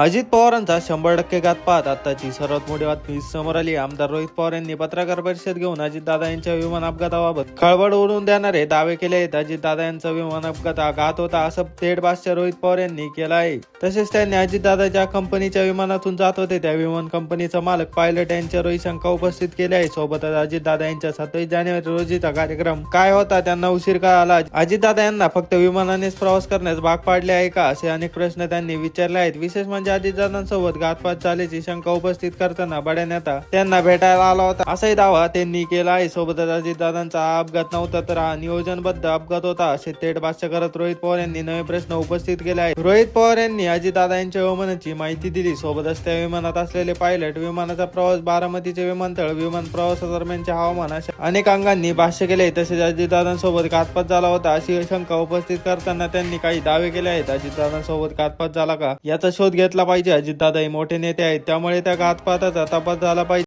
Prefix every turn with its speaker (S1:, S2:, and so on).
S1: अजित पवारांचा शंभर टक्के घातपात आताची सर्वात मोठी बातमी समोर आली. आमदार रोहित पवार यांनी पत्रकार परिषद घेऊन अजितदादा यांच्या विमान अपघाताबाबत खळबळ उडवून देणारे दावे केले आहेत. अजितदादा यांचा विमान अपघात घात होता असं थेट भाष्य रोहित पवार यांनी केलं आहे. तसेच त्यांनी अजितदादा ज्या कंपनीच्या विमानातून जात होते त्या विमान कंपनीचा मालक पायलट यांच्यावरही शंका उपस्थित केली आहे सोबतच अजितदादा यांच्या सत्तावीस जानेवारी रोजीचा कार्यक्रम काय होता त्यांना उशीर का आला? अजितदादा यांना फक्त विमानानेच प्रवास करण्यास भाग पाडले आहे का? असे अनेक प्रश्न त्यांनी विचारले आहेत. विशेष म्हणजे म्हणजे अजितदादांसोबत घातपात झाल्याची शंका उपस्थित करताना बड्या नेता त्यांना भेटायला आला होता. असाही दावा त्यांनी केला आहे. सोबतच अजितदादांचा हा अपघात नव्हता तर हा नियोजनबद्ध अपघात होता असे थेट भाष्य करत रोहित पवार यांनी नवे प्रश्न उपस्थित केले आहेत. रोहित पवार यांनी अजितदादा यांच्या विमानाची माहिती दिली. सोबतच त्या विमानात असलेले पायलट विमानाचा प्रवास बारामतीचे विमानतळ विमान प्रवासादरम्यानचे हवामान अशा अनेक अंगांनी भाष्य केले तसेच अजितदादांसोबत घातपात झाला होता अशी शंका उपस्थित करताना त्यांनी काही दावे केले आहेत. अजितदादांसोबत घातपात झाला का याचा शोध घेतला घेतला पाहिजे. अजितदादा हे मोठे नेते आहेत त्यामुळे त्या घातपाताचा तपास झाला पाहिजे.